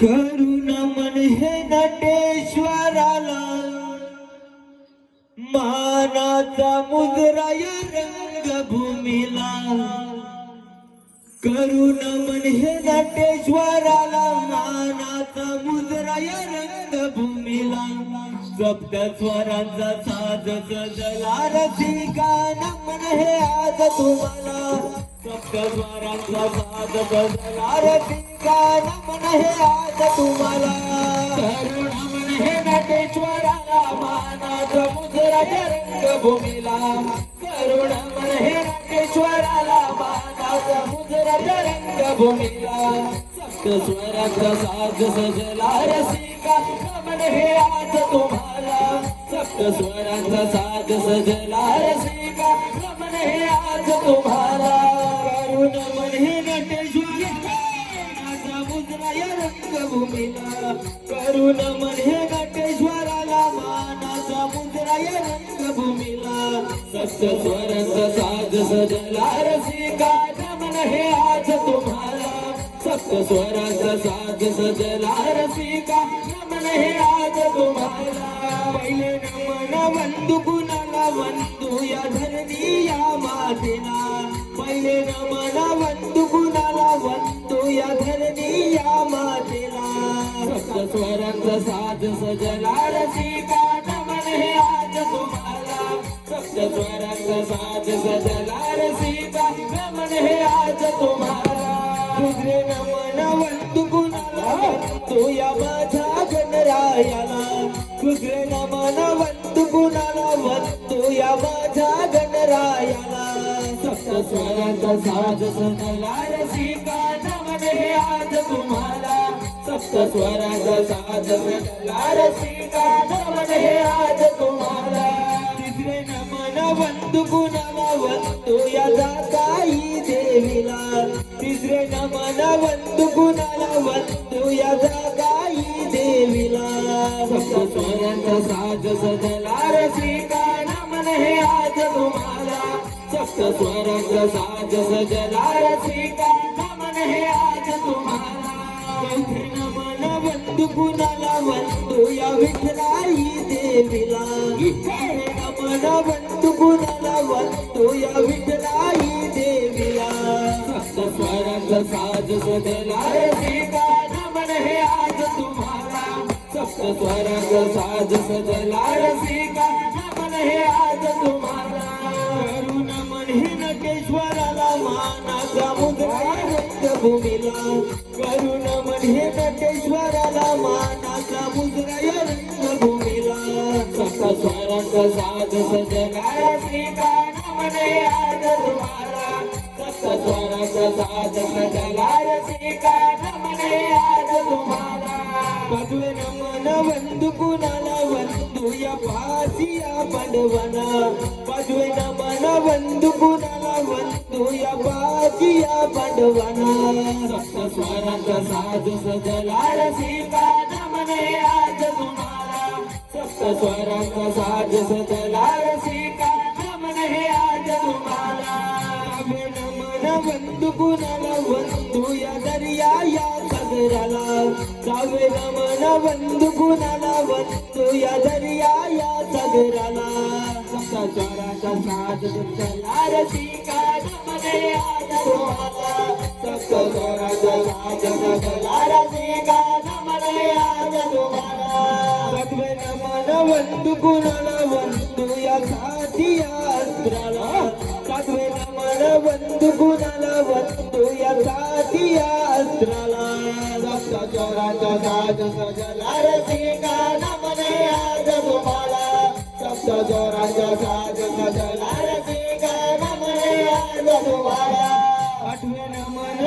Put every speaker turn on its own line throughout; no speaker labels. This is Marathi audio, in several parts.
करुण मन हे नटेश्वराला मानाचा मुजराय रंगभूमीला. करुण मन हे नाट्येश्वराला मानाचा मुजराय रंगभूमीला. सप्त स्वरांचा साज सजला रसिका नमन हे आज तुम्हाला. सप्त स्वरांचा साज सजला रसिका नमन हे आज तुम्हाला. करुण मन हे नटेश्वराला मानाचा मुजराय रंगभूमीला. करुण मन हे नटेश्वराला मानाचा रंगभूमीला सप्त साज सजला रसिका नमन हे आज तुम्हाला सप्त स्वरांचा साज सजला रसिका नमन हे आज तुम्हाला करुण मन हे नटेश्वराला माझा मुद्रा रंगभूमीला मन हे नटेश्वराला मानाचा मुद्रा सत्य स्वरांचा साज सजला. रसिका जमन हे आज तुम्हाला. सप्त स्वरांचा साज सजला. रसिका जमन हे आज तुम्हाला. पहिले नमन वंदू कुणाला वंदू या धरणी या मातेला. पहिले नमन वंदू कुणाला वंदू या धरणी या मातेला. सप्त स्वरांचा साज सजला. रसिका हे आज तुम्हाला. तुझे नमन वंदू कुणाला वंदू या माझ्या गणरायाला. तुझे नमन वंदू कुणाला वंदू या माझ्या गणरायाला. सप्त स्वरांचा साज सजला रसिका नमन हे आज तुम्हाला. सप्त स्वरांचा साज सजला रसिका नमन हे आज तुम्हाला. तिसरे नमन वंदू कुणाला वंदू या जाताई देवीला. तिसरे नमन वंदू कुणाला वंदू या जागाई देवीला. सप्त स्वरांचा साज सजला रसिका नमन हे आज तुम्हाला. सप्त स्वरांचा साज सजला रसिका नमन हे आज तुम्हाला. चौथे नमन वंदू कुणाला वंदू कुणाला वंदू या विठ्ठलाई देवीला सप्त स्वरांचा साज सजला रसिका नमन हे आज तुम्हाला. सप्त स्वरांचा साज सजला रसिका नमन हे आज तुम्हाला. करुण मन हे नटेश्वराला मानाचा मुद्रा रंगभूमीला करुण मन हे नटेश्वराला स्वरांचा साज सजला रसिका नमन हे आज तुम्हाला सप्त स्वरांचा साज सजला रसिका नमन हे आज तुम्हाला पदवे नमन वंदू कुणाला वंदू या पासिया पांडवना पदवे नमन वंदू कुणाला वंदू या पासिया पांडवना सप्त स्वरांचा साज सजला रसिका नमन हे आज तुम्हाला सप्त स्वरांचा साज सजला रसिका नमन हे आज तुम्हाला नमन वंदू कुणाला या दर्या या सागराला जावे रमण वंदू कुणाला वंदू या दर्या या सागराला सप्ता स्वराचा साथ चला रसिका नमने आज तुम्हाला स्वराचा नमन वंदू कुणाला वंदू या साथिया अस्त्राला सत्वे नमन वंदू कुणाला वंदू या साथिया अस्त्राला सप्ता चोराचा साज सजला रसिका नमने आज तुम्हाला. सप्ता चोराचा साज सजला रसिका नमने आज तुम्हाला. आठवे नमन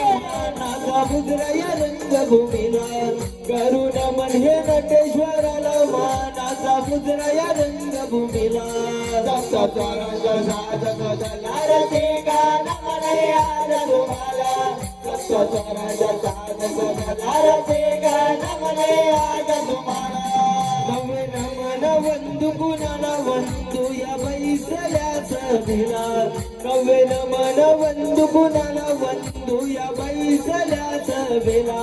नाथा रंगभूमीला करू नमन नटेश्वराला मानाचा मुद्रया रंगभूमीला सप्तस्वरांचा साज बैसल्याच भिला नवे नमन वंदू कुणाला वंदू या बैसल्याच भिला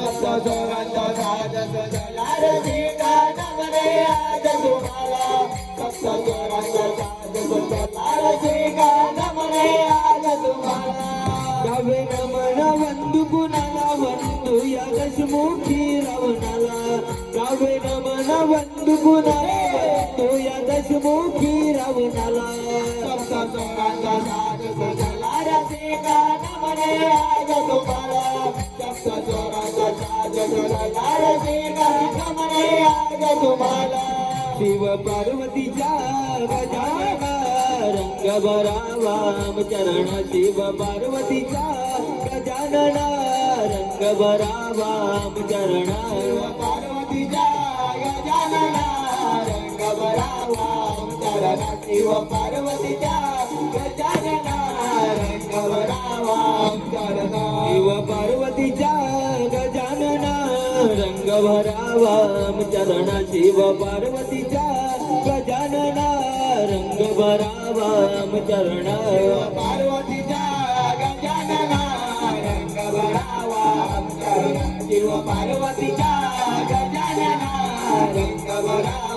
सप्तस्वरांचा साज सदलार गान म्हणे आज तुम्हाला. सप्तस्वरांचा साज सदलार गान म्हणे आज तुम्हाला शिव पार्वतीच्या गजानना रंग भरावा चरण शिव पार्वतीच्या गजानना रंग भरावा चरण पार्वतीच्या गजानना रंग भरावा चरण शिव पार्वतीच्या पार्वतीचा गजानना रंग भरावा चरण शिव पार्वतीच्या गजानना रंग भरावा चरण पार्वतीच्या गजानना रंग भरावा चरण शिव पार्वतीच्या गजानना रंग भरावा